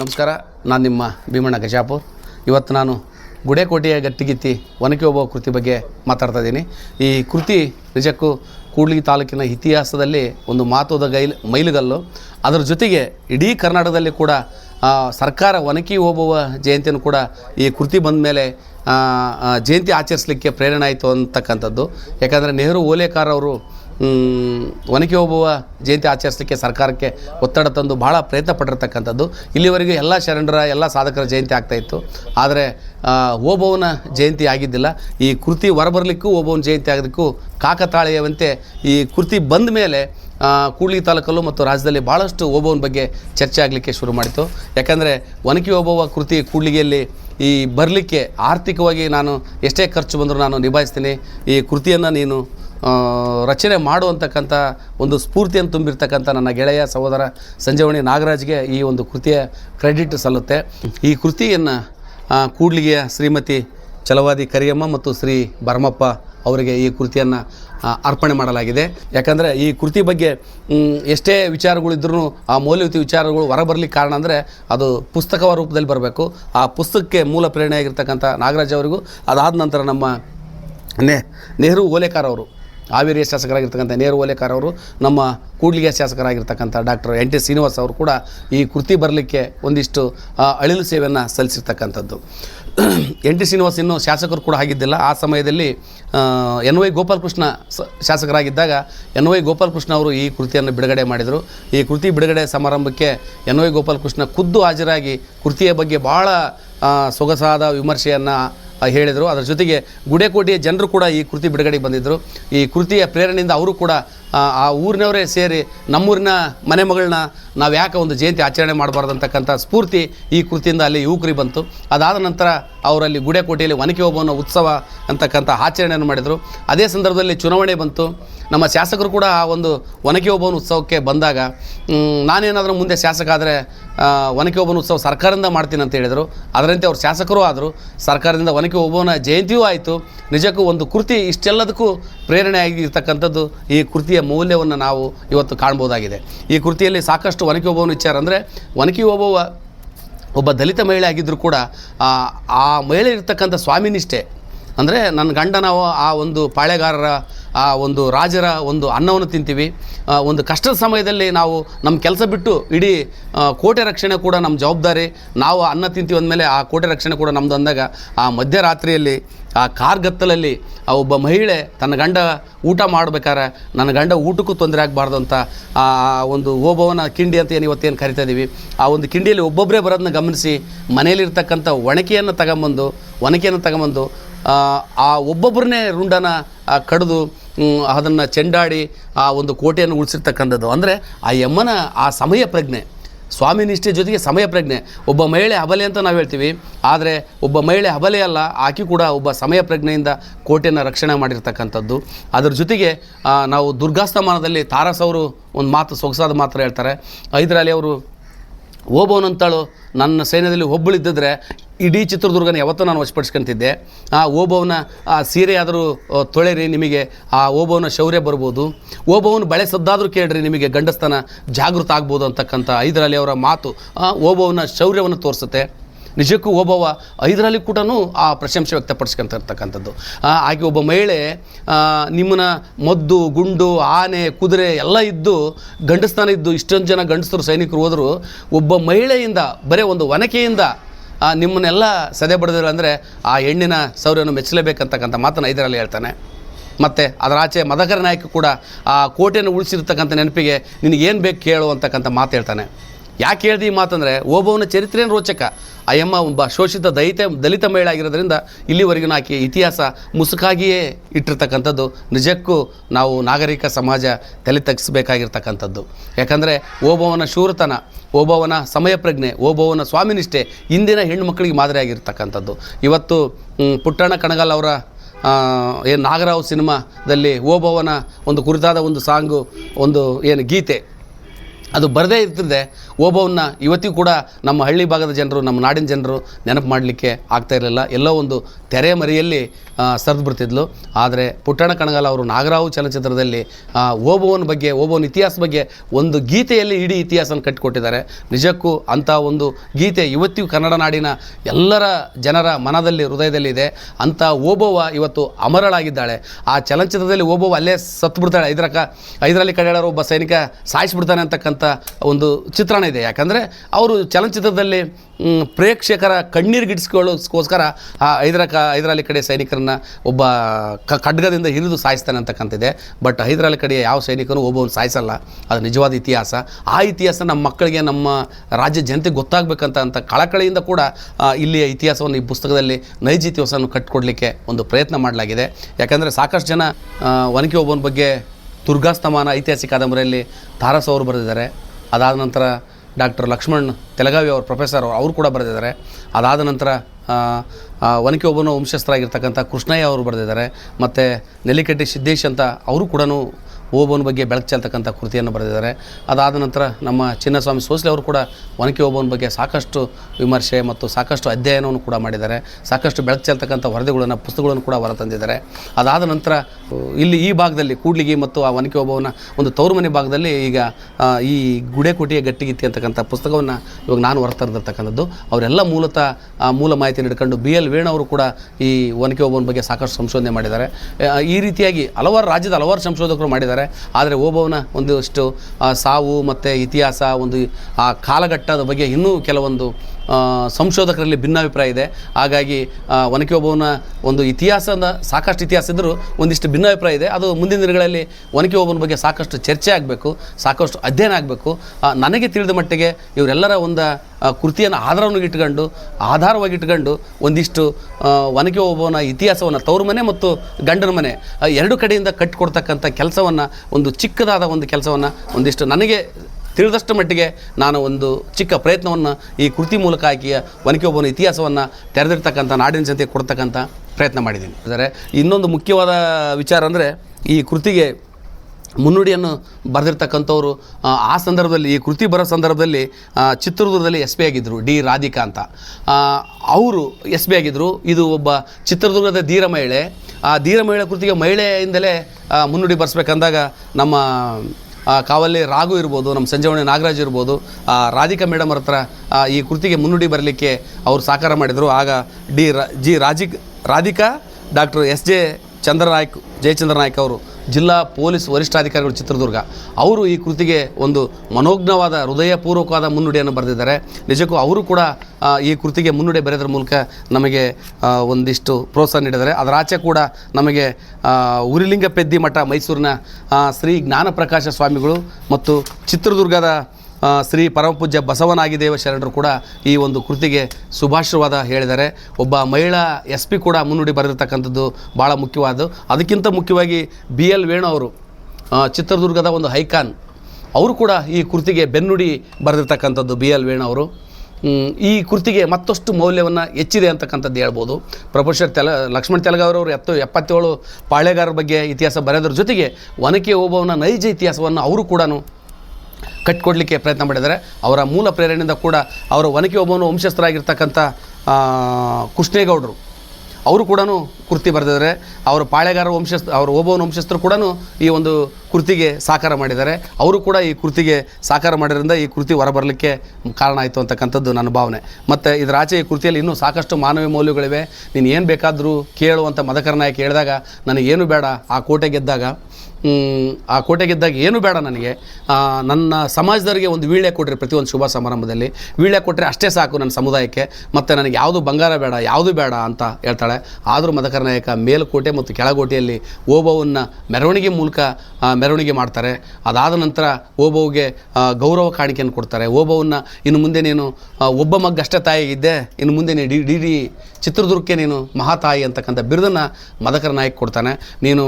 ನಮಸ್ಕಾರ, ನಾನು ನಿಮ್ಮ ಭೀಮಣ್ಣ ಗಜಾಪುರ್ ಇವತ್ತು ನಾನು ಗುಡೇಕೋಟೆಯ ಗಟ್ಟಿಗಿತ್ತಿ ಒನಕೆ ಒಬ್ಬ ಕೃತಿ ಬಗ್ಗೆ ಮಾತಾಡ್ತಾ ಇದ್ದೀನಿ. ಈ ಕೃತಿ ನಿಜಕ್ಕೂ ಕೂಡ್ಲಿ ತಾಲೂಕಿನ ಇತಿಹಾಸದಲ್ಲಿ ಒಂದು ಮಹತ್ವದ ಗೈಲ್, ಮೈಲುಗಲ್ಲು. ಅದರ ಜೊತೆಗೆ ಇಡೀ ಕರ್ನಾಟಕದಲ್ಲಿ ಕೂಡ ಸರ್ಕಾರ ಒನಕಿ ಓಬವ್ವ ಜಯಂತಿಯನ್ನು ಕೂಡ ಈ ಕೃತಿ ಬಂದ ಮೇಲೆ ಜಯಂತಿ ಆಚರಿಸಲಿಕ್ಕೆ ಪ್ರೇರಣೆ ಆಯಿತು ಅಂತಕ್ಕಂಥದ್ದು. ಯಾಕಂದರೆ ನೆಹರು ಓಲೇಕಾರ್ ಅವರು ಒನಕೆ ಓಬವ್ವ ಜಯಂತಿ ಆಚರಿಸಲಿಕ್ಕೆ ಸರ್ಕಾರಕ್ಕೆ ಒತ್ತಡ ತಂದು ಭಾಳ ಪ್ರಯತ್ನ ಪಟ್ಟಿರ್ತಕ್ಕಂಥದ್ದು. ಇಲ್ಲಿವರೆಗೂ ಎಲ್ಲ ಶರಣರ, ಎಲ್ಲ ಸಾಧಕರ ಜಯಂತಿ ಆಗ್ತಾಯಿತ್ತು ಆದರೆ ಓಬವ್ವನ ಜಯಂತಿ ಆಗಿದ್ದಿಲ್ಲ. ಈ ಕೃತಿ ಹೊರಬರಲಿಕ್ಕೂ, ಓಬವ್ವನ ಜಯಂತಿ ಆಗೋದಕ್ಕೂ ಕಾಕತಾಳೀಯವಂತೆ ಈ ಕೃತಿ ಬಂದ ಮೇಲೆ ಕೂಡ್ಲಿ ತಾಲೂಕಲ್ಲು ತಾಲೂಕಲ್ಲೂ ಮತ್ತು ರಾಜ್ಯದಲ್ಲಿ ಭಾಳಷ್ಟು ಓಬವ್ವನ ಬಗ್ಗೆ ಚರ್ಚೆ ಆಗಲಿಕ್ಕೆ ಶುರು ಮಾಡಿತು ಯಾಕಂದರೆ, ಒನಕೆ ಓಬವ್ವ ಕೃತಿ ಕೂಡ್ಲಿಗೆಯಲ್ಲಿ ಈ ಬರಲಿಕ್ಕೆ ಆರ್ಥಿಕವಾಗಿ ನಾನು ಎಷ್ಟೇ ಖರ್ಚು ಬಂದರೂ ನಾನು ನಿಭಾಯಿಸ್ತೀನಿ. ಈ ಕೃತಿಯನ್ನು ನೀನು ರಚನೆ ಮಾಡುವಂತಕ್ಕಂಥ ಒಂದು ಸ್ಫೂರ್ತಿಯನ್ನು ತುಂಬಿರ್ತಕ್ಕಂಥ ನನ್ನ ಗೆಳೆಯ ಸಹೋದರ ಸಂಜೀವಣಿ ನಾಗರಾಜ್ಗೆ ಈ ಒಂದು ಕೃತಿಯ ಕ್ರೆಡಿಟ್ ಸಲ್ಲುತ್ತೆ. ಈ ಕೃತಿಯನ್ನು ಕೂಡ್ಲಿಗೆಯ ಶ್ರೀಮತಿ ಚಲವಾದಿ ಕರಿಯಮ್ಮ ಮತ್ತು ಶ್ರೀ ಭರಮಪ್ಪ ಅವರಿಗೆ ಈ ಕೃತಿಯನ್ನು ಅರ್ಪಣೆ ಮಾಡಲಾಗಿದೆ. ಯಾಕಂದರೆ ಈ ಕೃತಿ ಬಗ್ಗೆ ಎಷ್ಟೇ ವಿಚಾರಗಳಿದ್ರೂ ಆ ಮೌಲ್ಯಯುತ ವಿಚಾರಗಳು ಹೊರಬರಲಿಕ್ಕೆ ಕಾರಣ ಅಂದರೆ ಅದು ಪುಸ್ತಕವ ರೂಪದಲ್ಲಿ ಬರಬೇಕು. ಆ ಪುಸ್ತಕಕ್ಕೆ ಮೂಲ ಪ್ರೇರಣೆಯಾಗಿರ್ತಕ್ಕಂಥ ನಾಗರಾಜ್ ಅವರಿಗೂ, ಅದಾದ ನಂತರ ನಮ್ಮ ನೆಹರು ಓಲೇಕಾರ್ ಅವರು ಹಾವೇರಿಯ ಶಾಸಕರಾಗಿರ್ತಕ್ಕಂಥ ನೇರು ಓಲೇಕಾರ್ ಅವರು, ನಮ್ಮ ಕೂಡ್ಲಿಗೆ ಶಾಸಕರಾಗಿರ್ತಕ್ಕಂಥ ಡಾಕ್ಟರ್ ಎನ್ ಟಿ ಶ್ರೀನಿವಾಸ್ ಅವರು ಕೂಡ ಈ ಕೃತಿ ಬರಲಿಕ್ಕೆ ಒಂದಿಷ್ಟು ಅಳಿಲು ಸೇವೆಯನ್ನು ಸಲ್ಲಿಸಿರ್ತಕ್ಕಂಥದ್ದು. ಎನ್ ಟಿ ಶ್ರೀನಿವಾಸ್ ಇನ್ನೂ ಶಾಸಕರು ಕೂಡ ಆಗಿದ್ದಿಲ್ಲ. ಆ ಸಮಯದಲ್ಲಿ ಎನ್ ವೈ ಗೋಪಾಲಕೃಷ್ಣ ಶಾಸಕರಾಗಿದ್ದಾಗ ಎನ್ ವೈ ಗೋಪಾಲಕೃಷ್ಣ ಅವರು ಈ ಕೃತಿಯನ್ನು ಬಿಡುಗಡೆ ಮಾಡಿದರು. ಈ ಕೃತಿ ಬಿಡುಗಡೆ ಸಮಾರಂಭಕ್ಕೆ ಎನ್ ವೈ ಗೋಪಾಲಕೃಷ್ಣ ಖುದ್ದು ಹಾಜರಾಗಿ ಕೃತಿಯ ಬಗ್ಗೆ ಭಾಳ ಸೊಗಸಾದ ವಿಮರ್ಶೆಯನ್ನು ಹೇಳಿದರು. ಅದರ ಜೊತೆಗೆ ಗುಡೇಕೋಟೆಯ ಜನರು ಕೂಡ ಈ ಕೃತಿ ಬಿಡುಗಡೆಗೆ ಬಂದಿದ್ದರು ಈ ಕೃತಿಯ ಪ್ರೇರಣೆಯಿಂದ ಅವರು ಕೂಡ ಆ, ಊರಿನವರೇ ಸೇರಿ ನಮ್ಮೂರಿನ ಮನೆ ಮಗಳನ್ನ ನಾವು ಯಾಕೆ ಒಂದು ಜಯಂತಿ ಆಚರಣೆ ಮಾಡಬಾರ್ದು ಅಂತಕ್ಕಂಥ ಸ್ಫೂರ್ತಿ ಈ ಕೃತಿಯಿಂದ ಅಲ್ಲಿ ಯುವಕರಿಗೆ ಬಂತು. ಅದಾದ ನಂತರ ಅವರಲ್ಲಿ ಗುಡೇಕೋಟೆಯಲ್ಲಿ ಒನಕೆ ಓಬವ್ವನ ಉತ್ಸವ ಅಂತಕ್ಕಂಥ ಆಚರಣೆಯನ್ನು ಮಾಡಿದರು. ಅದೇ ಸಂದರ್ಭದಲ್ಲಿ ಚುನಾವಣೆ ಬಂತು. ನಮ್ಮ ಶಾಸಕರು ಕೂಡ ಆ ಒಂದು ಒನಕೆ ಓಬವ್ವನ ಉತ್ಸವಕ್ಕೆ ಬಂದಾಗ ನಾನೇನಾದರೂ ಮುಂದೆ ಶಾಸಕ ಆದರೆ ಒನಕೆ ಓಬವ್ವನ ಉತ್ಸವ ಸರ್ಕಾರದಿಂದ ಮಾಡ್ತೀನಿ ಅಂತ ಹೇಳಿದರು. ಅದರಂತೆ ಅವ್ರು ಶಾಸಕರು ಆದರು. ಸರ್ಕಾರದಿಂದ ಒನಕೆ ಓಬವ್ವನ ಜಯಂತಿಯೂ ಆಯಿತು. ನಿಜಕ್ಕೂ ಒಂದು ಕೃತಿ ಇಷ್ಟೆಲ್ಲದಕ್ಕೂ ಪ್ರೇರಣೆ ಆಗಿರ್ತಕ್ಕಂಥದ್ದು ಈ ಕೃತಿಯ ಮೌಲ್ಯವನ್ನು ನಾವು ಇವತ್ತು ಕಾಣ್ಬೋದಾಗಿದೆ. ಈ ಕೃತಿಯಲ್ಲಿ ಸಾಕಷ್ಟು ಒನಕೆ ಓಬವ್ವನ ವಿಚಾರ ಅಂದರೆ ಒನಕೆ ಓಬವ್ವ ಒಬ್ಬ ದಲಿತ ಮಹಿಳೆ ಆಗಿದ್ದರೂ ಕೂಡ, ಆ ಮಹಿಳೆ ಇರ್ತಕ್ಕಂಥ ಸ್ವಾಮಿನಿಷ್ಠೆ ಅಂದರೆ, ನನ್ನ ಗಂಡನ ಆ ಒಂದು ಪಾಳೆಗಾರರ ಆ ಒಂದು ರಾಜರ ಒಂದು ಅನ್ನವನ್ನು ತಿಂತೀವಿ. ಒಂದು ಕಷ್ಟದ ಸಮಯದಲ್ಲಿ ನಾವು ನಮ್ಮ ಕೆಲಸ ಬಿಟ್ಟು ಇಡೀ ಕೋಟೆ ರಕ್ಷಣೆ ಕೂಡ ನಮ್ಮ ಜವಾಬ್ದಾರಿ. ನಾವು ಅನ್ನ ತಿಂತೀವಿ ಅಂದಮೇಲೆ ಆ ಕೋಟೆ ರಕ್ಷಣೆ ಕೂಡ ನಮ್ಮದು ಅಂದಾಗ ಆ ಮಧ್ಯರಾತ್ರಿಯಲ್ಲಿ ಆ ಕಾರ್ಗತ್ತಲಲ್ಲಿ ಆ ಒಬ್ಬ ಮಹಿಳೆ ತನ್ನ ಗಂಡ ಊಟ ಮಾಡ್ಬೇಕಾದ್ರೆ ನನ್ನ ಗಂಡ ಊಟಕ್ಕೂ ತೊಂದರೆ ಆಗಬಾರ್ದು ಅಂತ ಆ ಒಂದು ಓಬವನ ಕಿಂಡಿ ಅಂತ ಏನು ಇವತ್ತೇನು ಕರಿತಾ ಇದ್ದೀವಿ ಆ ಒಂದು ಕಿಂಡಿಯಲ್ಲಿ ಒಬ್ಬೊಬ್ಬರೇ ಬರೋದನ್ನ ಗಮನಿಸಿ ಮನೆಯಲ್ಲಿರ್ತಕ್ಕಂಥ ಒಣಕೆಯನ್ನು ತಗೊಂಬಂದು ಒಣಕೆಯನ್ನು ತಗೊಂಬಂದು ಆ, ಒಬ್ಬೊಬ್ಬರನ್ನೇ ರುಂಡನ ಕಡಿದು ಅದನ್ನು ಚೆಂಡಾಡಿ ಆ ಒಂದು ಕೋಟೆಯನ್ನು ಉಳಿಸಿರ್ತಕ್ಕಂಥದ್ದು. ಅಂದರೆ ಆ ಯಮ್ಮನ ಆ ಸಮಯ ಪ್ರಜ್ಞೆ, ಸ್ವಾಮಿ ನಿಷ್ಠೆ ಜೊತೆಗೆ ಸಮಯ ಪ್ರಜ್ಞೆ. ಒಬ್ಬ ಮಹಿಳೆ ಅಬಲೆ ಅಂತ ನಾವು ಹೇಳ್ತೀವಿ. ಆದರೆ ಒಬ್ಬ ಮಹಿಳೆ ಅಬಲೆ ಅಲ್ಲ, ಆಕೆ ಕೂಡ ಒಬ್ಬ ಸಮಯ ಪ್ರಜ್ಞೆಯಿಂದ ಕೋಟೆಯನ್ನು ರಕ್ಷಣೆ ಮಾಡಿರ್ತಕ್ಕಂಥದ್ದು. ಅದರ ಜೊತೆಗೆ ನಾವು ದುರ್ಗಾಸ್ತಮಾನದಲ್ಲಿ ತಾರಸ್ ಅವರು ಒಂದು ಮಾತು, ಸೊಗಸಾದ ಮಾತ್ರ ಹೇಳ್ತಾರೆ. ಹೈದರಾಲಿ ಅವರು ಓಬೋನಂತಳು ನನ್ನ ಸೈನ್ಯದಲ್ಲಿ ಒಬ್ಬಳಿದ್ದಿದ್ರೆ ಇಡೀ ಚಿತ್ರದುರ್ಗನ ಯಾವತ್ತೂ ನಾನು ವಶಪಡಿಸ್ಕೊಂತಿದ್ದೆ. ಆ ಓಬವ್ವನ ಆ ಸೀರೆ ಆದರೂ ತೊಳೆರಿ ನಿಮಗೆ, ಆ ಓಬವ್ವನ ಶೌರ್ಯ ಬರ್ಬೋದು. ಓಬವ್ವನ ಬಳೆ ಸದ್ದಾದರೂ ಕೇಳ್ರಿ ನಿಮಗೆ ಗಂಡಸ್ತನ ಜಾಗೃತ ಆಗ್ಬೋದು ಅಂತಕ್ಕಂಥ ಐದರಲ್ಲಿ ಅವರ ಮಾತು, ಆ ಓಬವ್ವನ ಶೌರ್ಯವನ್ನು ತೋರಿಸುತ್ತೆ. ನಿಜಕ್ಕೂ ಒಬ್ಬವ ಐದರಲ್ಲಿ ಕೂಡ ಆ ಪ್ರಶಂಸೆ ವ್ಯಕ್ತಪಡಿಸ್ಕೊಂತ ಇರ್ತಕ್ಕಂಥದ್ದು ಹಾಗೆ ಒಬ್ಬ ಮಹಿಳೆ ನಿಮ್ಮನ್ನ ಮದ್ದು, ಗುಂಡು, ಆನೆ, ಕುದುರೆ ಎಲ್ಲ ಇದ್ದು, ಗಂಡಸ್ತಾನ ಇದ್ದು, ಇಷ್ಟೊಂದು ಜನ ಗಂಡಸರು, ಸೈನಿಕರು ಹೋದರು, ಒಬ್ಬ ಮಹಿಳೆಯಿಂದ, ಬರೀ ಒಂದು ಒನಕೆಯಿಂದ ನಿಮ್ಮನ್ನೆಲ್ಲ ಸದೆ ಬಡಿದಿಲ್ಲ ಅಂದರೆ ಆ ಹೆಣ್ಣಿನ ಶೌರ್ಯವನ್ನು ಮೆಚ್ಚಲೇಬೇಕಂತಕ್ಕಂಥ ಮಾತನ್ನು ಇದರಲ್ಲಿ ಹೇಳ್ತಾನೆ. ಮತ್ತು ಅದರ ಆಚೆ ಮದಕರ ನಾಯಕ ಕೂಡ ಆ ಕೋಟೆಯನ್ನು ಉಳಿಸಿರ್ತಕ್ಕಂಥ ನೆನಪಿಗೆ ನಿನಗೇನು ಬೇಕು ಕೇಳು ಅಂತಕ್ಕಂಥ ಮಾತು ಹೇಳ್ತಾನೆ. ಯಾಕೆ ಹೇಳ್ದು ಈ ಮಾತಂದರೆ ಓಬವ್ವನ ಚರಿತ್ರೆಯನ್ನು ರೋಚಕ? ಅಯ್ಯಮ್ಮ ಒಬ್ಬ ಶೋಷಿತ ದಲಿತ ದಲಿತ ಮಹಿಳೆ ಆಗಿರೋದ್ರಿಂದ ಇಲ್ಲಿವರೆಗೂ ಆಕೆ ಇತಿಹಾಸ ಮುಸುಕಾಗಿಯೇ ಇಟ್ಟಿರ್ತಕ್ಕಂಥದ್ದು. ನಿಜಕ್ಕೂ ನಾವು ನಾಗರಿಕ ಸಮಾಜ ತಲೆ ತಗ್ಗಿಸ್ಬೇಕಾಗಿರ್ತಕ್ಕಂಥದ್ದು ಯಾಕಂದರೆ ಓಬವ್ವನ ಶೂರತನ ಓಬವ್ವನ ಸಮಯ ಪ್ರಜ್ಞೆ ಓಬವ್ವನ ಸ್ವಾಮಿನಿಷ್ಠೆ ಇಂದಿನ ಹೆಣ್ಣು ಮಕ್ಕಳಿಗೆ ಮಾದರಿಯಾಗಿರ್ತಕ್ಕಂಥದ್ದು. ಇವತ್ತು ಪುಟ್ಟಣ್ಣ ಕಣಗಾಲ್ ಅವರ ಏನು ನಾಗರಾವ್ ಸಿನಿಮಾದಲ್ಲಿ ಓಬವನ ಒಂದು ಕುರಿತಾದ ಒಂದು ಸಾಂಗು, ಒಂದು ಏನು ಗೀತೆ ಅದು ಬರದೇ ಇರ್ತಿದ್ದೆ ಓಬವ್ವನ್ನ ಇವತ್ತಿಗೂ ಕೂಡ ನಮ್ಮ ಹಳ್ಳಿ ಭಾಗದ ಜನರು, ನಮ್ಮ ನಾಡಿನ ಜನರು ನೆನಪು ಮಾಡಲಿಕ್ಕೆ ಆಗ್ತಾ ಇರಲಿಲ್ಲ. ಎಲ್ಲೋ ಒಂದು ತೆರೆ ಮರೆಯಲ್ಲಿ ಸರಿದು ಬಿಡ್ತಿದ್ಲು. ಆದರೆ ಪುಟ್ಟಣ ಕಣಗಾಲ ಅವರು ನಾಗರಾವು ಚಲನಚಿತ್ರದಲ್ಲಿ ಓಬವ್ವನ ಬಗ್ಗೆ, ಓಬವ್ವನ ಇತಿಹಾಸ ಬಗ್ಗೆ ಒಂದು ಗೀತೆಯಲ್ಲಿ ಇಡೀ ಇತಿಹಾಸನ ಕಟ್ಟಿಕೊಟ್ಟಿದ್ದಾರೆ. ನಿಜಕ್ಕೂ ಅಂಥ ಒಂದು ಗೀತೆ ಇವತ್ತಿಗೂ ಕನ್ನಡ ನಾಡಿನ ಎಲ್ಲರ ಜನರ ಮನದಲ್ಲಿ, ಹೃದಯದಲ್ಲಿ ಇದೆ. ಅಂಥ ಓಬವ್ವ ಇವತ್ತು ಅಮರಳಾಗಿದ್ದಾಳೆ. ಆ ಚಲನಚಿತ್ರದಲ್ಲಿ ಓಬವ್ವ ಅಲ್ಲೇ ಸತ್ತು ಬಿಡ್ತಾಳೆ ಐದರಕ ಐದರಲ್ಲಿ ಕಡೆಯಾಳರು ಒಬ್ಬ ಸೈನಿಕ ಸಾಯಿಸಿಬಿಡ್ತಾನೆ ಅಂತಕ್ಕಂಥ ಒಂದು ಚಿತ್ರಣ ಇದೆ. ಯಾಕಂದರೆ ಅವರು ಚಲನಚಿತ್ರದಲ್ಲಿ ಪ್ರೇಕ್ಷಕರ ಪ್ರೇಕ್ಷಕರ ಕಣ್ಣೀರುಗಿಡಿಸ್ಕೊಳ್ಳೋಸ್ಕೋಸ್ಕರ ಆ ಹೈದರಕ ಹೈದರಾಲಿ ಕಡೆ ಸೈನಿಕರನ್ನ ಒಬ್ಬ ಕ, ಖಡ್ಗದಿಂದ ಹಿರಿದು ಸಾಯಿಸ್ತಾನೆ ಅಂತಕ್ಕಂತಿದೆ ಬಟ್ ಹೈದರಾಲಿ ಕಡೆಯ ಯಾವ ಸೈನಿಕರು ಒಬ್ಬವನು ಸಾಯಿಸಲ್ಲ. ಅದು ನಿಜವಾದ ಇತಿಹಾಸ. ಆ ಇತಿಹಾಸ ನಮ್ಮ ಮಕ್ಕಳಿಗೆ, ನಮ್ಮ ರಾಜ್ಯ ಜನತೆಗೆ ಗೊತ್ತಾಗಬೇಕಂತ, ಅಂತ ಕಳಕಳಿಯಿಂದ ಕೂಡ ಇಲ್ಲಿಯ ಇತಿಹಾಸವನ್ನು ಈ ಪುಸ್ತಕದಲ್ಲಿ ನೈಜ ಇತಿಹಾಸವನ್ನು ಕಟ್ಟಿಕೊಡ್ಲಿಕ್ಕೆ ಒಂದು ಪ್ರಯತ್ನ ಮಾಡಲಾಗಿದೆ. ಯಾಕಂದರೆ ಸಾಕಷ್ಟು ಜನ ಒನಕೆ ಒಬ್ಬನ ಬಗ್ಗೆ ದುರ್ಗಾಸ್ತಮಾನ ಐತಿಹಾಸಿಕ ಕಾದಂಬರಿಯಲ್ಲಿ ತಾರಸ್ ಅವರು ಬರೆದಿದ್ದಾರೆ. ಅದಾದ ನಂತರ ಡಾಕ್ಟರ್ ಲಕ್ಷ್ಮಣ್ ತೆಲಗಾವಿ ಅವರು ಪ್ರೊಫೆಸರ್ ಅವರು ಕೂಡ ಬರೆದಿದ್ದಾರೆ. ಅದಾದ ನಂತರ ಒನಕೆ ಒಬ್ಬನ ವಂಶಸ್ಥರಾಗಿರ್ತಕ್ಕಂಥ ಕೃಷ್ಣಯ್ಯ ಅವರು ಬರೆದಿದ್ದಾರೆ. ಮತ್ತು ನೆಲ್ಲಿಕಟ್ಟಿ ಸಿದ್ದೇಶ್ ಅಂತ ಅವರು ಕೂಡ ಓಬನ ಬಗ್ಗೆ ಬೆಳಕು ಚೆಲ್ತಕ್ಕಂಥ ಕೃತಿಯನ್ನು ಬರೆದಿದ್ದಾರೆ. ಅದಾದ ನಂತರ ನಮ್ಮ ಚಿನ್ನಸ್ವಾಮಿ ಸೋಸ್ಲೆ ಅವರು ಕೂಡ ಒನಕೆ ಓಬನ ಬಗ್ಗೆ ಸಾಕಷ್ಟು ವಿಮರ್ಶೆ ಮತ್ತು ಸಾಕಷ್ಟು ಅಧ್ಯಯನವನ್ನು ಕೂಡ ಮಾಡಿದ್ದಾರೆ. ಸಾಕಷ್ಟು ಬೆಳಕು ಚೆಲ್ತಕ್ಕಂಥ ವರದಿಗಳನ್ನು, ಪುಸ್ತಕಗಳನ್ನು ಕೂಡ ಹೊರತಂದಿದ್ದಾರೆ ಅದಾದ ನಂತರ, ಇಲ್ಲಿ ಈ ಭಾಗದಲ್ಲಿ ಕೂಡ್ಲಿಗಿ ಮತ್ತು ಆ ಒನಕೆ ಓಬವನ ಒಂದು ತವರು ಮನೆ ಭಾಗದಲ್ಲಿ ಈಗ ಈ ಗುಡೆಕೋಟೆಯ ಗಟ್ಟಿಗಿತ್ತಿ ಅಂತಕ್ಕಂಥ ಪುಸ್ತಕವನ್ನು ಇವಾಗ ನಾನು ಹೊರತಂದಿರ್ತಕ್ಕಂಥದ್ದು ಅವರೆಲ್ಲ ಮೂಲತಃ ಮೂಲ ಮಾಹಿತಿಯನ್ನು ಹಿಡ್ಕೊಂಡು ಬಿ ಎಲ್ ವೇಣು ಅವರು ಕೂಡ ಈ ಒನಕೆ ಓಬನ್ ಬಗ್ಗೆ ಸಾಕಷ್ಟು ಸಂಶೋಧನೆ ಮಾಡಿದ್ದಾರೆ. ಈ ರೀತಿಯಾಗಿ ಹಲವಾರು ರಾಜ್ಯದ ಹಲವಾರು ಸಂಶೋಧಕರು ಮಾಡಿದ್ದಾರೆ. ಆದರೆ ಓಬವ್ವನ ಒಂದಷ್ಟು ಸಾವು ಮತ್ತು ಇತಿಹಾಸ, ಒಂದು, ಆ, ಕಾಲಘಟ್ಟದ ಬಗ್ಗೆ ಇನ್ನೂ ಕೆಲವೊಂದು ಸಂಶೋಧಕರಲ್ಲಿ ಭಿನ್ನಾಭಿಪ್ರಾಯ ಇದೆ. ಹಾಗಾಗಿ ಒನಕೆ ಓಬವ್ವನ ಒಂದು ಇತಿಹಾಸದ ಸಾಕಷ್ಟು ಇತಿಹಾಸ ಇದ್ದರೂ ಒಂದಿಷ್ಟು ಭಿನ್ನಾಭಿಪ್ರಾಯ ಇದೆ. ಅದು ಮುಂದಿನ ದಿನಗಳಲ್ಲಿ ಒನಕೆ ಓಬನ ಬಗ್ಗೆ ಸಾಕಷ್ಟು ಚರ್ಚೆ ಆಗಬೇಕು, ಸಾಕಷ್ಟು ಅಧ್ಯಯನ ಆಗಬೇಕು. ನನಗೆ ತಿಳಿದ ಮಟ್ಟಿಗೆ ಇವರೆಲ್ಲರ ಒಂದು ಕೃತಿಯನ್ನು ಆಧಾರವನ್ನು ಇಟ್ಕೊಂಡು ಆಧಾರವಾಗಿ ಇಟ್ಕೊಂಡು ಒಂದಿಷ್ಟು ಒನಕೆ ಓಬವ್ವನ ಇತಿಹಾಸವನ್ನು ತವರು ಮನೆ ಮತ್ತು ಗಂಡನ ಮನೆ ಎರಡು ಕಡೆಯಿಂದ ಕಟ್ಟಿಕೊಡ್ತಕ್ಕಂಥ ಕೆಲಸವನ್ನು, ಒಂದು ಚಿಕ್ಕದಾದ ಒಂದು ಕೆಲಸವನ್ನು ಒಂದಿಷ್ಟು ನನಗೆ ತಿಳಿದಷ್ಟು ಮಟ್ಟಿಗೆ ನಾನು ಒಂದು ಚಿಕ್ಕ ಪ್ರಯತ್ನವನ್ನು ಈ ಕೃತಿ ಮೂಲಕ ಆಕೆಯ ಒನಕೆ ಒಬ್ಬನ ಇತಿಹಾಸವನ್ನು ತೆರೆದಿರ್ತಕ್ಕಂಥ ನಾಡಿನ ಜನತೆ ಕೊಡ್ತಕ್ಕಂಥ ಪ್ರಯತ್ನ ಮಾಡಿದ್ದೀನಿ. ಅಂದರೆ ಇನ್ನೊಂದು ಮುಖ್ಯವಾದ ವಿಚಾರ ಅಂದರೆ ಈ ಕೃತಿಗೆ ಮುನ್ನುಡಿಯನ್ನು ಬರೆದಿರ್ತಕ್ಕಂಥವ್ರು ಆ, ಸಂದರ್ಭದಲ್ಲಿ ಈ ಕೃತಿ ಬರೋ ಸಂದರ್ಭದಲ್ಲಿ ಚಿತ್ರದುರ್ಗದಲ್ಲಿ ಎಸ್ ಪಿ ಆಗಿದ್ದರು ಡಿ ರಾಧಿಕಾ ಅಂತ. ಅವರು ಎಸ್ ಪಿ ಆಗಿದ್ದರು ಇದು ಒಬ್ಬ ಚಿತ್ರದುರ್ಗದ ಧೀರ ಮಹಿಳೆ. ಆ ಧೀರ ಮಹಿಳೆ ಕೃತಿಗೆ ಮಹಿಳೆಯಿಂದಲೇ ಮುನ್ನುಡಿ ಬರೆಸ್ಬೇಕಂದಾಗ ನಮ್ಮ ಕಾವಲ್ಲಿ ರಾಘು ಇರ್ಬೋದು ನಮ್ಮ ಸಂಜೀವಣಿ ನಾಗರಾಜ್ ಇರ್ಬೋದು ರಾಧಿಕಾ ಮೇಡಮ್ ಅವ್ರ ಹತ್ರ ಈ ಕೃತಿಗೆ ಮುನ್ನುಡಿ ಬರಲಿಕ್ಕೆ ಅವರು ಸಾಕಾರ ಮಾಡಿದರು. ಆಗ ಡಿ ರಾ, G ರಾಜಿಕ್ Radhika, doctor S J Chandranaik Jayachandra Naik ಅವರು ಜಿಲ್ಲಾ ಪೊಲೀಸ್ ವರಿಷ್ಠಾಧಿಕಾರಿಗಳು ಚಿತ್ರದುರ್ಗ. ಅವರು ಈ ಕೃತಿಗೆ ಒಂದು ಮನೋಜ್ಞವಾದ, ಹೃದಯಪೂರ್ವಕವಾದ ಮುನ್ನುಡಿಯನ್ನು ಬರೆದಿದ್ದಾರೆ. ನಿಜಕ್ಕೂ ಅವರು ಕೂಡ ಈ ಕೃತಿಗೆ ಮುನ್ನುಡಿ ಬರೆಯೋದ್ರ ಮೂಲಕ ನಮಗೆ ಒಂದಿಷ್ಟು ಪ್ರೋತ್ಸಾಹ ನೀಡಿದ್ದಾರೆ. ಅದರ ಆಚೆ ಕೂಡ ನಮಗೆ ಉರಿಲಿಂಗ ಪೆದ್ದಿ ಮಠ ಮೈಸೂರಿನ ಶ್ರೀ ಜ್ಞಾನಪ್ರಕಾಶ ಸ್ವಾಮಿಗಳು ಮತ್ತು ಚಿತ್ರದುರ್ಗದ ಶ್ರೀ ಪರಮಪೂಜ್ಯ ಬಸವನಾಗಿದೇವ ಶರಣರು ಕೂಡ ಈ ಒಂದು ಕೃತಿಗೆ ಶುಭಾಶೀರ್ವಾದ ಹೇಳಿದ್ದಾರೆ. ಒಬ್ಬ ಮಹಿಳಾ ಎಸ್ ಪಿ ಕೂಡ ಮುನ್ನುಡಿ ಬರೆದಿರ್ತಕ್ಕಂಥದ್ದು ಭಾಳ ಮುಖ್ಯವಾದದ್ದು ಅದಕ್ಕಿಂತ ಮುಖ್ಯವಾಗಿ ಬಿ ಎಲ್ ವೇಣು ಅವರು ಚಿತ್ರದುರ್ಗದ ಒಂದು ಹೈಕಾನ್, ಅವರು ಕೂಡ ಈ ಕೃತಿಗೆ ಬೆನ್ನುಡಿ ಬರೆದಿರ್ತಕ್ಕಂಥದ್ದು ಬಿ ಎಲ್ ವೇಣು ಅವರು. ಈ ಕೃತಿಗೆ ಮತ್ತಷ್ಟು ಮೌಲ್ಯವನ್ನು ಹೆಚ್ಚಿದೆ ಅಂತಕ್ಕಂಥದ್ದು ಹೇಳ್ಬೋದು. ಪ್ರೊಫೆಸರ್ ತೆಲ, ಲಕ್ಷ್ಮಣ್ ತೆಲಗಾವ್ರವರು ಎತ್ತು ಎಪ್ಪತ್ತೇಳು ಪಾಳೆಗಾರರ ಬಗ್ಗೆ ಇತಿಹಾಸ ಬರೆಯೋದ್ರ ಜೊತೆಗೆ, ಒನಕೆ ಓಬವ್ವನ ನೈಜ ಇತಿಹಾಸವನ್ನು ಅವರು ಕೂಡ ಕಟ್ಟಿಕೊಡ್ಲಿಕ್ಕೆ ಪ್ರಯತ್ನ ಮಾಡಿದ್ದಾರೆ. ಅವರ ಮೂಲ ಪ್ರೇರಣೆಯಿಂದ ಕೂಡ ಅವರ ಒನಕೆ ಒಬ್ಬನು ವಂಶಸ್ಥರಾಗಿರ್ತಕ್ಕಂಥ ಕೃಷ್ಣೇಗೌಡರು. ಅವರು ಕೂಡ ಕೃತಿ ಬರೆದಿದ್ದಾರೆ. ಅವರ ಪಾಳೆಗಾರ ವಂಶಸ್ಥ, ಅವರ ಓಬವನ ವಂಶಸ್ಥರು ಕೂಡ ಈ ಒಂದು ಕೃತಿಗೆ ಸಾಕಾರ ಮಾಡಿದ್ದಾರೆ. ಅವರು ಕೂಡ ಈ ಕೃತಿಗೆ ಸಾಕಾರ ಮಾಡಿದ್ರಿಂದ ಈ ಕೃತಿ ಹೊರಬರಲಿಕ್ಕೆ ಕಾರಣ ಆಯಿತು ಅಂತಕ್ಕಂಥದ್ದು ನನ್ನ ಭಾವನೆ. ಮತ್ತು ಇದರ ಆಚೆ ಈ ಕೃತಿಯಲ್ಲಿ ಇನ್ನೂ ಸಾಕಷ್ಟು ಮಾನವೀಯ ಮೌಲ್ಯಗಳಿವೆ. ನೀನು ಏನು ಬೇಕಾದರೂ ಕೇಳು ಅಂತ ಮದಕರ ನಾಯಕ ಹೇಳಿದಾಗ, ನನಗೇನು ಬೇಡ, ಆ ಕೋಟೆ ಗೆದ್ದಾಗ ಆ ಕೋಟೆ ಗೆದ್ದಾಗ ಏನು ಬೇಡ ನನಗೆ. ನನ್ನ ಸಮಾಜದವರಿಗೆ ಒಂದು ವೀಳ್ಯ ಕೊಟ್ಟರೆ ಪ್ರತಿಯೊಂದು ಶುಭ ಸಮಾರಂಭದಲ್ಲಿ ವೀಳ್ಯ ಕೊಟ್ಟರೆ ಅಷ್ಟೇ ಸಾಕು ನನ್ನ ಸಮುದಾಯಕ್ಕೆ. ಮತ್ತು ನನಗೆ ಯಾವುದು ಬಂಗಾರ ಬೇಡ, ಯಾವುದು ಬೇಡ ಅಂತ ಹೇಳ್ತಾಳೆ. ಆದರೂ ಮದಕರ ನಾಯಕ ಮೇಲುಕೋಟೆ ಮತ್ತು ಕೆಳಕೋಟೆಯಲ್ಲಿ ಓಬವ್ವನ್ನ ಮೆರವಣಿಗೆ ಮೂಲಕ ಮೆರವಣಿಗೆ ಮಾಡ್ತಾರೆ. ಅದಾದ ನಂತರ ಓಬವ್ಗೆ ಗೌರವ ಕಾಣಿಕೆಯನ್ನು ಕೊಡ್ತಾರೆ. ಓಬವ್ವನ್ನ, ಇನ್ನು ಮುಂದೆ ನೀನು ಒಬ್ಬ ಮಗ್ಗಷ್ಟೇ ತಾಯಿಗಿದ್ದೆ ಇನ್ನು ಮುಂದೆ ನೀನು ಡಿ ಡಿ ಚಿತ್ರದುರ್ಗಕ್ಕೆ ನೀನು ಮಹಾತಾಯಿ ಅಂತಕ್ಕಂಥ ಬಿರುದನ್ನು ಮದಕರ ನಾಯಕ್ ಕೊಡ್ತಾನೆ. ನೀನು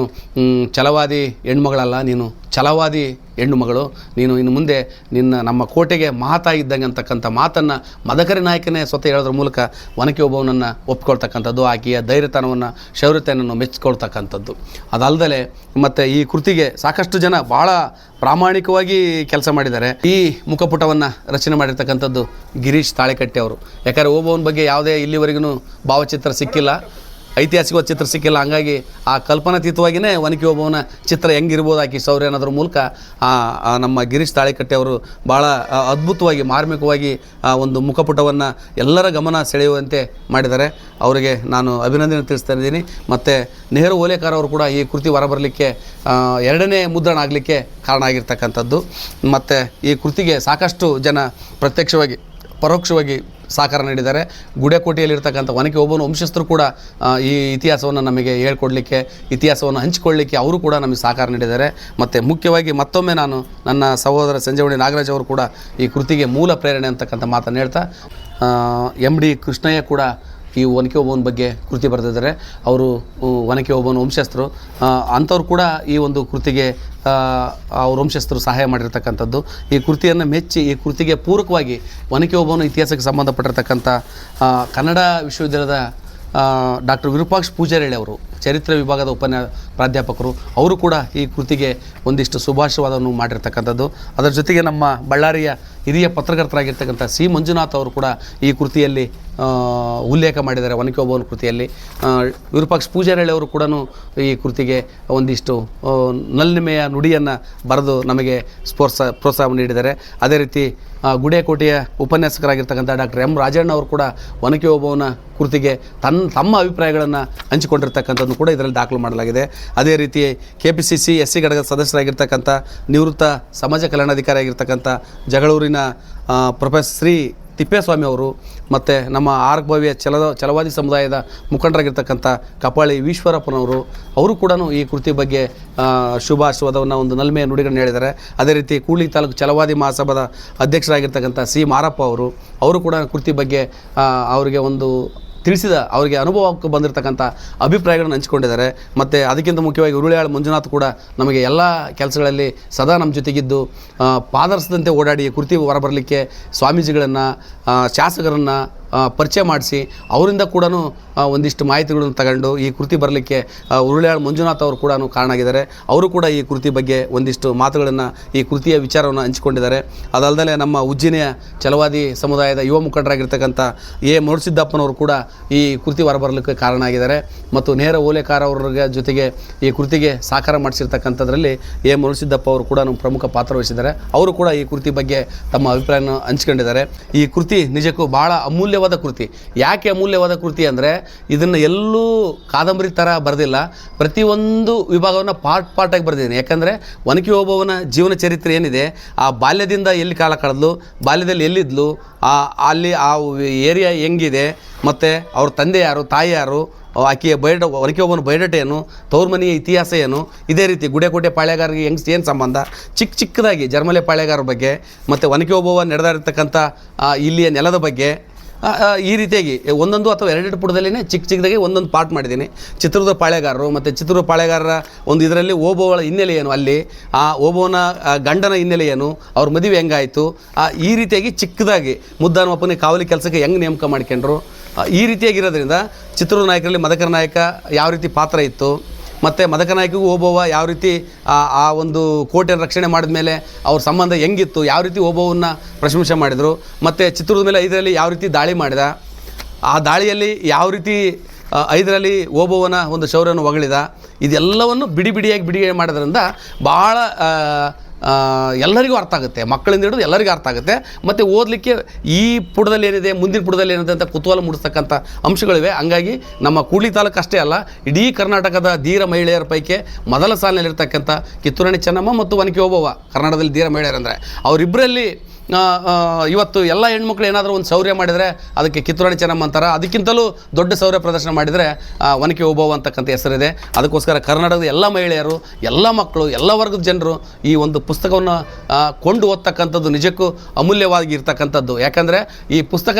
ಛಲವಾದಿ ಹೆಣ್ಮಗಳಲ್ಲ ನೀನು ಛಲವಾದಿ ಹೆಣ್ಣು ಮಗಳು, ನೀನು ಇನ್ನು ಮುಂದೆ ನಿನ್ನ ನಮ್ಮ ಕೋಟೆಗೆ ಮಾತಾ ಇದ್ದಂಗೆ ಅಂತಕ್ಕಂಥ ಮಾತನ್ನು ಮದಕರಿ ನಾಯಕನೇ ಸ್ವತಃ ಹೇಳೋದ್ರ ಮೂಲಕ ಒನಕೆ ಒಬ್ಬವನನ್ನು ಒಪ್ಕೊಳ್ತಕ್ಕಂಥದ್ದು, ಆಕೆಯ ಧೈರ್ಯತನವನ್ನು ಶೌರ್ಯತೆಯನ್ನು ಮೆಚ್ಚಿಕೊಳ್ತಕ್ಕಂಥದ್ದು. ಅದಲ್ಲದೆ ಮತ್ತು ಈ ಕೃತಿಗೆ ಸಾಕಷ್ಟು ಜನ ಭಾಳ ಪ್ರಾಮಾಣಿಕವಾಗಿ ಕೆಲಸ ಮಾಡಿದ್ದಾರೆ. ಈ ಮುಖಪುಟವನ್ನು ರಚನೆ ಮಾಡಿರ್ತಕ್ಕಂಥದ್ದು ಗಿರೀಶ್ ತಾಳೆಕಟ್ಟೆ ಅವರು. ಯಾಕಂದರೆ ಓಬವ್ವನ ಬಗ್ಗೆ ಯಾವುದೇ ಇಲ್ಲಿವರೆಗೂ ಭಾವಚಿತ್ರ ಸಿಕ್ಕಿಲ್ಲ. ಐತಿಹಾಸಿಕ ಚಿತ್ರ ಸಿಕ್ಕಿಲ್ಲ. ಹಂಗಾಗಿ ಆ ಕಲ್ಪನಾತೀತವಾಗಿಯೇ ಒನಕೆ ಒಬ್ಬವನ ಚಿತ್ರ ಹೆಂಗಿರ್ಬೋದು ಆಕೆ ಶೌರ್ಯ ಅನ್ನೋದ್ರ ಮೂಲಕ ನಮ್ಮ ಗಿರೀಶ್ ತಾಳಿಕಟ್ಟೆ ಅವರು ಭಾಳ ಅದ್ಭುತವಾಗಿ, ಮಾರ್ಮಿಕವಾಗಿ ಒಂದು ಮುಖಪುಟವನ್ನು ಎಲ್ಲರ ಗಮನ ಸೆಳೆಯುವಂತೆ ಮಾಡಿದ್ದಾರೆ. ಅವರಿಗೆ ನಾನು ಅಭಿನಂದನೆ ತಿಳಿಸ್ತಾ ಇದ್ದೀನಿ. ಮತ್ತು ನೆಹರು ಓಲೇಕಾರ ಅವರು ಕೂಡ ಈ ಕೃತಿ ಹೊರಬರಲಿಕ್ಕೆ ಎರಡನೇ ಮುದ್ರಣ ಆಗಲಿಕ್ಕೆ ಕಾರಣ ಆಗಿರ್ತಕ್ಕಂಥದ್ದು. ಮತ್ತು ಈ ಕೃತಿಗೆ ಸಾಕಷ್ಟು ಜನ ಪ್ರತ್ಯಕ್ಷವಾಗಿ ಪರೋಕ್ಷವಾಗಿ ಸಹಕಾರ ನೀಡಿದ್ದಾರೆ. ಗುಡೆಕೋಟೆಯಲ್ಲಿರ್ತಕ್ಕಂಥ ಒನಕೆ ಒಬ್ಬನ ವಂಶಸ್ಥರು ಕೂಡ ಈ ಇತಿಹಾಸವನ್ನು ನಮಗೆ ಹೇಳ್ಕೊಡ್ಲಿಕ್ಕೆ, ಇತಿಹಾಸವನ್ನು ಹಂಚಿಕೊಳ್ಳಲಿಕ್ಕೆ ಅವರು ಕೂಡ ನಮಗೆ ಸಹಕಾರ ನೀಡಿದ್ದಾರೆ. ಮತ್ತು ಮುಖ್ಯವಾಗಿ ಮತ್ತೊಮ್ಮೆ ನಾನು ನನ್ನ ಸಹೋದರ ಸಂಜೀವಣಿ ನಾಗರಾಜ್ ಅವರು ಕೂಡ ಈ ಕೃತಿಗೆ ಮೂಲ ಪ್ರೇರಣೆ ಅಂತಕ್ಕಂಥ ಮಾತನ್ನು ಹೇಳ್ತಾ ಎಂ ಡಿ ಕೃಷ್ಣಯ್ಯ ಕೂಡ ಈ ಒನಕೆ ಒಬ್ಬನ ಬಗ್ಗೆ ಕೃತಿ ಬರೆದಿದ್ದಾರೆ. ಅವರು ಒನಕೆ ಒಬ್ಬನ ವಂಶಸ್ಥರು ಅಂಥವ್ರು ಕೂಡ ಈ ಒಂದು ಕೃತಿಗೆ ಅವ್ರ ವಂಶಸ್ಥರು ಸಹಾಯ ಮಾಡಿರ್ತಕ್ಕಂಥದ್ದು. ಈ ಕೃತಿಯನ್ನು ಮೆಚ್ಚಿ, ಈ ಕೃತಿಗೆ ಪೂರಕವಾಗಿ ಒನಕೆ ಓಬವ್ವನ ಇತಿಹಾಸಕ್ಕೆ ಸಂಬಂಧಪಟ್ಟಿರ್ತಕ್ಕಂಥ ಕನ್ನಡ ವಿಶ್ವವಿದ್ಯಾಲಯದ ಡಾಕ್ಟರ್ ವಿರೂಪಾಕ್ಷ ಪೂಜಾರಿ ಅವರು, ಚರಿತ್ರೆ ವಿಭಾಗದ ಉಪನ್ಯಾ, ಪ್ರಾಧ್ಯಾಪಕರು, ಅವರು ಕೂಡ ಈ ಕೃತಿಗೆ ಒಂದಿಷ್ಟು ಶುಭಾಶಯವಾದವನ್ನು ಮಾಡಿರ್ತಕ್ಕಂಥದ್ದು. ಅದರ ಜೊತೆಗೆ ನಮ್ಮ ಬಳ್ಳಾರಿಯ ಹಿರಿಯ ಪತ್ರಕರ್ತರಾಗಿರ್ತಕ್ಕಂಥ ಸಿ ಮಂಜುನಾಥ್ ಅವರು ಕೂಡ ಈ ಕೃತಿಯಲ್ಲಿ ಉಲ್ಲೇಖ ಮಾಡಿದ್ದಾರೆ ಒನಕೆ ಓಬವ್ವನ ಕೃತಿಯಲ್ಲಿ ವಿರೂಪಾಕ್ಷ ಪೂಜಾರಳ್ಳಿ ಅವರು ಕೂಡ ಈ ಕೃತಿಗೆ ಒಂದಿಷ್ಟು ನಲ್ನಿಮೆಯ ನುಡಿಯನ್ನು ಬರೆದು ನಮಗೆ ಸ್ಪೋರ್ಸ ಪ್ರೋತ್ಸಾಹ ನೀಡಿದ್ದಾರೆ. ಅದೇ ರೀತಿ ಗುಡೇಕೋಟೆಯ ಉಪನ್ಯಾಸಕರಾಗಿರ್ತಕ್ಕಂಥ ಡಾಕ್ಟರ್ ಎಂ. ರಾಜಣ್ಣ ಅವರು ಕೂಡ ಒನಕೆ ಓಬವ್ವನ ಕೃತಿಗೆ ತನ್ನ ತಮ್ಮ ಅಭಿಪ್ರಾಯಗಳನ್ನು ಹಂಚಿಕೊಂಡಿರ್ತಕ್ಕಂಥದ್ದು ಕೂಡ ಇದರಲ್ಲಿ ದಾಖಲು ಮಾಡಲಾಗಿದೆ. ಅದೇ ರೀತಿ K P C C S C ಘಟಕದ ಸದಸ್ಯರಾಗಿರ್ತಕ್ಕಂಥ ನಿವೃತ್ತ ಸಮಾಜ ಕಲ್ಯಾಣಾಧಿಕಾರಿಯಾಗಿರ್ತಕ್ಕಂಥ ಜಗಳೂರಿನ ಆ, ಪ್ರೊಫೆಸರ್ ಶ್ರೀ ತಿಪ್ಪೇಸ್ವಾಮಿ ಅವರು ಮತ್ತು ನಮ್ಮ ಆರ್ಭವ್ಯ ಚಲದ ಚಲವಾದಿ ಸಮುದಾಯದ ಮುಖಂಡರಾಗಿರ್ತಕ್ಕಂಥ ಕಪಾಳಿ ಈಶ್ವರಪ್ಪನವರು ಅವರು ಕೂಡ ಈ ಕೃತಿ ಬಗ್ಗೆ ಆ, ಶುಭಾಶಯವಾದವನ್ನು ಒಂದು ನಲ್ಮೆಯ ನುಡಿಗಳನ್ನು ಹೇಳಿದ್ದಾರೆ. ಅದೇ ರೀತಿ ಕೂಡ್ಲಿ ತಾಲೂಕು ಛಲವಾದಿ ಮಹಾಸಭಾದ ಅಧ್ಯಕ್ಷರಾಗಿರ್ತಕ್ಕಂಥ ಸಿ ಮಾರಪ್ಪ ಅವರು ಅವರು ಕೂಡ ಕೃತಿ ಬಗ್ಗೆ ಅವರಿಗೆ ಒಂದು ತಿಳಿಸಿದ ಅವರಿಗೆ ಅನುಭವಕ್ಕೆ ಬಂದಿರತಕ್ಕಂಥ ಅಭಿಪ್ರಾಯಗಳನ್ನು ಹಂಚಿಕೊಂಡಿದ್ದಾರೆ. ಮತ್ತು ಅದಕ್ಕಿಂತ ಮುಖ್ಯವಾಗಿ ಉರುಳಿಯಾಳ ಮಂಜುನಾಥ್ ಕೂಡ ನಮಗೆ ಎಲ್ಲ ಕೆಲಸಗಳಲ್ಲಿ ಸದಾ ನಮ್ಮ ಜೊತೆಗಿದ್ದು. ಪಾದರ್ಸದಂತೆ ಓಡಾಡಿ ಕೃತಿ ಹೊರಬರಲಿಕ್ಕೆ ಸ್ವಾಮೀಜಿಗಳನ್ನು ಶಾಸಕರನ್ನು ಪರಿಚಯ ಮಾಡಿಸಿ ಅವರಿಂದ ಕೂಡ ಒಂದಿಷ್ಟು ಮಾಹಿತಿಗಳನ್ನು ತಗೊಂಡು ಈ ಕೃತಿ ಬರಲಿಕ್ಕೆ ಉರುಳಿಯಾಳ್ ಮಂಜುನಾಥ್ ಅವರು ಕೂಡ ಕಾರಣ ಆಗಿದ್ದಾರೆ ಅವರು ಕೂಡ ಈ ಕೃತಿ ಬಗ್ಗೆ ಒಂದಿಷ್ಟು ಮಾತುಗಳನ್ನು, ಈ ಕೃತಿಯ ವಿಚಾರವನ್ನು ಹಂಚಿಕೊಂಡಿದ್ದಾರೆ. ಅದಲ್ಲದೆ ನಮ್ಮ ಉಜ್ಜಿನಿಯ ಛಲವಾದಿ ಸಮುದಾಯದ ಯುವ ಮುಖಂಡರಾಗಿರ್ತಕ್ಕಂಥ ಎ. ಮರುಸಿದ್ದಪ್ಪನವರು ಕೂಡ ಈ ಕೃತಿ ಹೊರಬರಲಿಕ್ಕೆ ಕಾರಣ ಆಗಿದ್ದಾರೆ ಮತ್ತು ನೇರ ಓಲೆಕಾರ ಅವರ ಜೊತೆಗೆ ಈ ಕೃತಿಗೆ ಸಾಕಾರ ಮಾಡಿಸಿರ್ತಕ್ಕಂಥದ್ರಲ್ಲಿ ಎ. ಮರುಸಿದ್ದಪ್ಪ ಅವರು ಕೂಡ ಪ್ರಮುಖ ಪಾತ್ರ ವಹಿಸಿದ್ದಾರೆ. ಅವರು ಕೂಡ ಈ ಕೃತಿ ಬಗ್ಗೆ ತಮ್ಮ ಅಭಿಪ್ರಾಯವನ್ನು ಹಂಚಿಕೊಂಡಿದ್ದಾರೆ. ಈ ಕೃತಿ ನಿಜಕ್ಕೂ ಭಾಳ ಅಮೂಲ್ಯವಾದ ಕೃತಿ. ಯಾಕೆ ಅಮೂಲ್ಯವಾದ ಕೃತಿ ಅಂದರೆ ಇದನ್ನು ಎಲ್ಲೂ ಕಾದಂಬರಿ ಥರ ಬರೆದಿಲ್ಲ. ಪ್ರತಿಯೊಂದು ವಿಭಾಗವನ್ನು ಪಾರ್ಟ್ ಪಾರ್ಟಾಗಿ ಬರೆದಿದ್ದೀನಿ. ಯಾಕಂದರೆ ಒನಕೆ ಓಬವ್ವನ ಜೀವನ ಚರಿತ್ರೆ ಏನಿದೆ, ಆ ಬಾಲ್ಯದಿಂದ ಎಲ್ಲಿ ಕಾಲ ಕಳೆದ್ಲು, ಬಾಲ್ಯದಲ್ಲಿ ಎಲ್ಲಿದ್ಲು, ಆ, ಅಲ್ಲಿ ಆ ಏರಿಯಾ ಹೆಂಗಿದೆ, ಮತ್ತು ಅವ್ರ ತಂದೆ ಯಾರು, ತಾಯಿ ಯಾರು, ಆಕೆಯ ಬೈಡ ಒನಕೆ ಒಬ್ಬನ ಬೈಡಟ ಏನು ತವ್ರ ಮನೆಯ ಇತಿಹಾಸ ಏನು, ಇದೇ ರೀತಿ ಗುಡೆಕೋಟೆ ಪಾಳ್ಯಗಾರರಿಗೆ ಹೆಂಗ್ ಏನು ಸಂಬಂಧ ಚಿಕ್ಕ ಚಿಕ್ಕದಾಗಿ ಜರ್ಮಲೆ ಪಾಳ್ಯಗಾರ ಬಗ್ಗೆ, ಮತ್ತು ಒನಕೆ ಒಬ್ಬವ ನಡೆದಾಡಿರ್ತಕ್ಕಂಥ ಇಲ್ಲಿಯ ನೆಲದ ಬಗ್ಗೆ ಈ ರೀತಿಯಾಗಿ ಒಂದೊಂದು ಅಥವಾ ಎರಡೆರಡು ಪುಟದಲ್ಲೇ ಚಿಕ್ಕ ಚಿಕ್ಕದಾಗಿ ಒಂದೊಂದು ಪಾರ್ಟ್ ಮಾಡಿದ್ದೀನಿ. ಚಿತ್ರದ ಪಾಳೆಗಾರರು ಮತ್ತು ಚಿತ್ರದ ಪಾಳೆಗಾರರ ಒಂದು ಇದರಲ್ಲಿ ಓಬವ್ವಳ ಹಿನ್ನೆಲೆ ಏನು? ಅಲ್ಲಿ, ಆ ಓಬೋನ ಗಂಡನ ಹಿನ್ನೆಲೆ ಏನು? ಅವ್ರ ಮದುವೆ ಹೆಂಗಾಯಿತು? ಈ ರೀತಿಯಾಗಿ ಚಿಕ್ಕದಾಗಿ ಮುದ್ದಾನಪ್ಪನಿಗೆ ಕಾವಲಿ ಕೆಲಸಕ್ಕೆ ಹೆಂಗೆ ನೇಮಕ ಮಾಡ್ಕೊಂಡ್ರು? ಈ ರೀತಿಯಾಗಿರೋದ್ರಿಂದ ಚಿತ್ರದ ನಾಯಕರಲ್ಲಿ ಮದಕರ ನಾಯಕ ಯಾವ ರೀತಿ ಪಾತ್ರ ಇತ್ತು? ಮತ್ತು ಮದಕನಾಯಕಿಗೂ ಓಬವ್ವ ಯಾವ ರೀತಿ, ಆ ಒಂದು ಕೋಟೆಯನ್ನು ರಕ್ಷಣೆ ಮಾಡಿದ ಮೇಲೆ ಅವ್ರ ಸಂಬಂಧ ಹೆಂಗಿತ್ತು, ಯಾವ ರೀತಿ ಓಬವ್ವನ್ನ ಪ್ರಶಂಸೆ ಮಾಡಿದರು, ಮತ್ತು ಚಿತ್ರದ ಮೇಲೆ ಐದರಲ್ಲಿ ಯಾವ ರೀತಿ ದಾಳಿ ಮಾಡಿದ, ಆ ದಾಳಿಯಲ್ಲಿ ಯಾವ ರೀತಿ ಐದರಲ್ಲಿ ಓಬವ್ವನ ಒಂದು ಶೌರ್ಯನ ಹೊಗಳಿದ, ಇದೆಲ್ಲವನ್ನು ಬಿಡಿ ಬಿಡಿಯಾಗಿ ಬಿಡಿ ಮಾಡೋದ್ರಿಂದ ಭಾಳ ಎಲ್ಲರಿಗೂ ಅರ್ಥ ಆಗುತ್ತೆ. ಮಕ್ಕಳಿಂದ ಹಿಡಿದು ಎಲ್ಲರಿಗೂ ಅರ್ಥ ಆಗುತ್ತೆ. ಮತ್ತು ಓದಲಿಕ್ಕೆ ಈ ಪುಟದಲ್ಲಿ ಏನಿದೆ, ಮುಂದಿನ ಪುಟದಲ್ಲಿ ಏನಿದೆ ಅಂತ ಕುತೂಹಲ ಮೂಡಿಸ್ತಕ್ಕಂಥ ಅಂಶಗಳಿವೆ. ಹಂಗಾಗಿ ನಮ್ಮ ಕೂಡ್ಲಿ ತಾಲೂಕು ಅಷ್ಟೇ ಅಲ್ಲ, ಇಡೀ ಕರ್ನಾಟಕದ ಧೀರ ಮಹಿಳೆಯರ ಪೈಕಿ ಮೊದಲ ಸಾಲಿನಲ್ಲಿರ್ತಕ್ಕಂಥ ಕಿತ್ತೂರಾಣಿ ಚೆನ್ನಮ್ಮ ಮತ್ತು ಒನಕೆ ಓಬವ್ವ, ಕರ್ನಾಟಕದಲ್ಲಿ ಧೀರ ಮಹಿಳೆಯರಂದರೆ. ಅವರಿಬ್ಬರಲ್ಲಿ ಇವತ್ತು ಎಲ್ಲ ಹೆಣ್ಮಕ್ಳು ಏನಾದರೂ ಒಂದು ಶೌರ್ಯ ಮಾಡಿದರೆ ಅದಕ್ಕೆ ಕಿತ್ತೂರಾಣಿ ಚೆನ್ನಮ್ಮ ಅಂತಾರೆ. ಅದಕ್ಕಿಂತಲೂ ದೊಡ್ಡ ಶೌರ್ಯ ಪ್ರದರ್ಶನ ಮಾಡಿದರೆ ಒನಕೆ ಓಬವ್ವ ಅಂತಕ್ಕಂಥ ಹೆಸರಿದೆ. ಅದಕ್ಕೋಸ್ಕರ ಕರ್ನಾಟಕದ ಎಲ್ಲ ಮಹಿಳೆಯರು, ಎಲ್ಲ ಮಕ್ಕಳು, ಎಲ್ಲ ವರ್ಗದ ಜನರು ಈ ಒಂದು ಪುಸ್ತಕವನ್ನು ಕೊಂಡು ಓದ್ತಕ್ಕಂಥದ್ದು ನಿಜಕ್ಕೂ ಅಮೂಲ್ಯವಾಗಿ ಇರ್ತಕ್ಕಂಥದ್ದು. ಯಾಕಂದರೆ ಈ ಪುಸ್ತಕ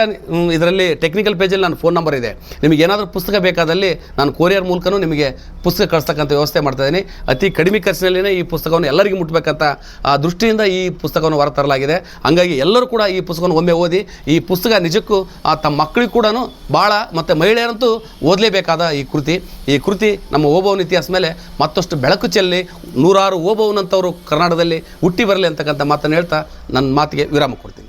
ಇದರಲ್ಲಿ ಟೆಕ್ನಿಕಲ್ ಪೇಜಲ್ಲಿ ನನ್ನ ಫೋನ್ ನಂಬರ್ ಇದೆ. ನಿಮಗೆ ಏನಾದರೂ ಪುಸ್ತಕ ಬೇಕಾದಲ್ಲಿ ನಾನು ಕೊರಿಯರ್ ಮೂಲಕನೂ ನಿಮಗೆ ಪುಸ್ತಕ ಕಳಿಸ್ತಕ್ಕಂಥ ವ್ಯವಸ್ಥೆ ಮಾಡ್ತಾ ಇದ್ದೀನಿ. ಅತಿ ಕಡಿಮೆ ಖರ್ಚಿನಲ್ಲಿನೇ ಈ ಪುಸ್ತಕವನ್ನು ಎಲ್ಲರಿಗೂ ಮುಟ್ಟಬೇಕಂತ ದೃಷ್ಟಿಯಿಂದ ಈ ಪುಸ್ತಕವನ್ನು ಹೊರತರಲಾಗಿದೆ ಎಲ್ಲರೂ ಕೂಡ ಈ ಪುಸ್ತಕವನ್ನು ಒಮ್ಮೆ ಓದಿ, ಈ ಪುಸ್ತಕ ನಿಜಕ್ಕೂ ಆ ತಮ್ಮ ಮಕ್ಕಳಿಗೆ ಕೂಡ ಭಾಳ ಮತ್ತು ಮಹಿಳೆಯರಂತೂ ಓದಲೇಬೇಕಾದ ಈ ಕೃತಿ. ಈ ಕೃತಿ ನಮ್ಮ ಓಬವ್ವನ ಇತಿಹಾಸ ಮೇಲೆ ಮತ್ತಷ್ಟು ಬೆಳಕು ಚೆಲ್ಲಿ ನೂರಾರು ಓಬವ್ನಂಥವರು ಕರ್ನಾಟಕದಲ್ಲಿ ಹುಟ್ಟಿ ಬರಲಿ ಅಂತಕ್ಕಂಥ ಮಾತನ್ನು ಹೇಳ್ತಾ ನನ್ನ ಮಾತಿಗೆ ವಿರಾಮ ಕೊಡ್ತೀನಿ.